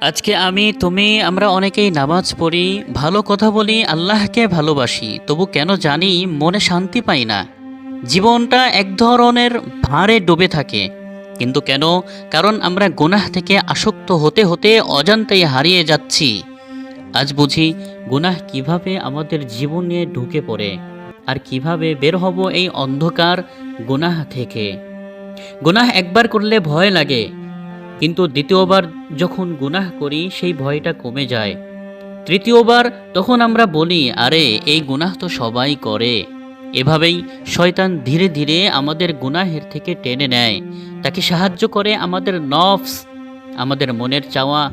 আজকে আমি, তুমি, আমরা অনেকেই নামাজ পড়ি, ভালো কথা বলি, আল্লাহকে ভালোবাসি, তবু কেন জানি মনে শান্তি পাই না। জীবনটা এক ধরনের ভাঁড়ে ডুবে থাকে। কিন্তু কেন? কারণ আমরা গুনাহ থেকে আসক্ত হতে হতে অজান্তেই হারিয়ে যাচ্ছি। আজ বুঝি গুনাহ কীভাবে আমাদের জীবনে ঢুকে পড়ে, আর কীভাবে বের হব এই অন্ধকার গুনাহ থেকে। গুনাহ একবার করলে ভয় লাগে কিন্তু দ্বিতীয়বার যখন গুনাহ করি, সেই ভয়টা কমে যায়। তৃতীয়বার তখন আমরা বলি, আরে, এই গুনাহ তো সবাই করে। এভাবেই শয়তান ধীরে ধীরে আমাদের গুনাহের থেকে টেনে নেয়। তাকে সাহায্য করে আমাদের নফস, আমাদের মনের চাওয়া।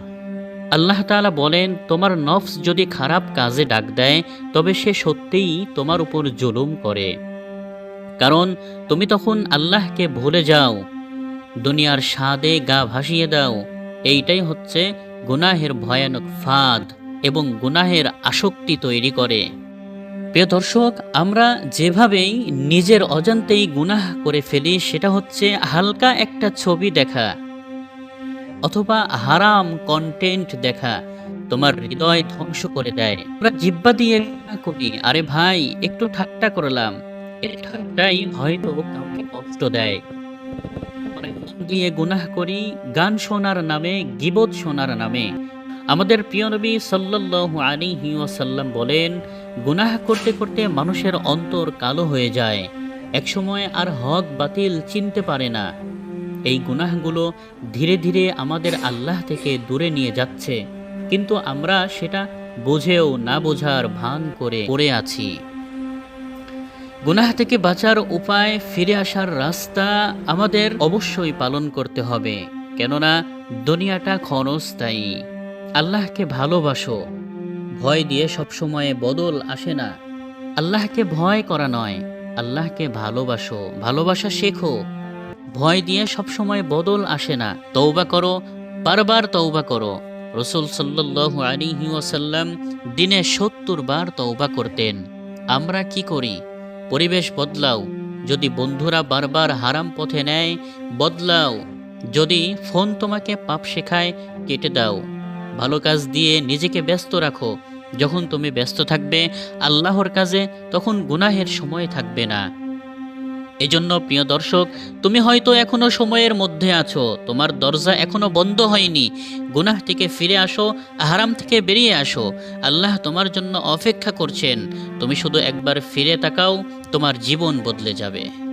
আল্লাহ তাআলা বলেন, তোমার নফস যদি খারাপ কাজে ডাক দেয়, তবে সে সত্যিই তোমার উপর জুলুম করে। কারণ, তুমি তখন আল্লাহকে ভুলে যাও। দুনিয়ার স্বাদে গা ভাসিয়ে দাও। এইটাই হচ্ছে গুনাহের ভয়ানক ফাঁদ এবং গুনাহের আসক্তি তৈরি করে। প্রিয় দর্শক, আমরা যেভাবেই নিজের অজান্তেই গুনাহ করে ফেলি, সেটা হচ্ছে হালকা একটা ছবি দেখা অথবা হারাম কন্টেন্ট দেখা। তোমার হৃদয় ধ্বংস করে দেয়। আমরা জিব্বা দিয়ে করি। আরে ভাই, একটু ঠাট্টা করলাম। এই ঠাট্টাই হয়তো কাউকে কষ্ট দেয়। মন গুনাহ করি, গান শোনার নামে, গিবত শোনার নামে। আমাদের প্রিয় নবী সাল্লাল্লাহু আলাইহি ওয়াসাল্লাম বলেন, গুনাহ করতে করতে মানুষের অন্তর কালো হয়ে যায়। একসময় আর হক বাতিল চিনতে পারে না। এই গুনাহগুলো ধীরে ধীরে আমাদের আল্লাহ থেকে দূরে নিয়ে যাচ্ছে। কিন্তু আমরা সেটা বুঝেও না বোঝার ভান করে পড়ে আছি। গুনাহ থেকে বাঁচার উপায় ফিরে আসার রাস্তা আমাদের অবশ্যই পালন করতে হবে, কেননা দুনিয়াটা ক্ষণস্থায়ী। আল্লাহকে ভালোবাসো। ভয় দিয়ে সবসময় বদল আসে না। আল্লাহকে ভয় করা নয়, আল্লাহকে ভালোবাসো। ভালোবাসা শেখো। ভয় দিয়ে সবসময় বদল আসে না। তৌবা করো, বারবার তৌবা করো। রসুল আলাইহি ওয়াসাল্লাম দিনে সত্তর বার তৌবা করতেন। আমরা কি করি? পরিবেশ বদলাও। যদি বন্ধুরা বারবার হারাম পথে নেয়, বদলাও। যদি ফোন তোমাকে পাপ শেখায়, কেটে দাও। ভালো কাজ দিয়ে নিজেকে ব্যস্ত রাখো। যখন তুমি ব্যস্ত থাকবে, আল্লাহর কাজে, তখন গুনাহের সময় থাকবে না। এজন্য প্রিয় দর্শক, তুমি হয়তো এখনও সময়ের মধ্যে আছো। তোমার দরজা এখনও বন্ধ হয়নি। গুনাহ থেকে ফিরে আসো, হারাম থেকে বেরিয়ে আসো। আল্লাহ তোমার জন্য অপেক্ষা করছেন। তুমি শুধু একবার ফিরে তাকাও, তোমার জীবন বদলে যাবে।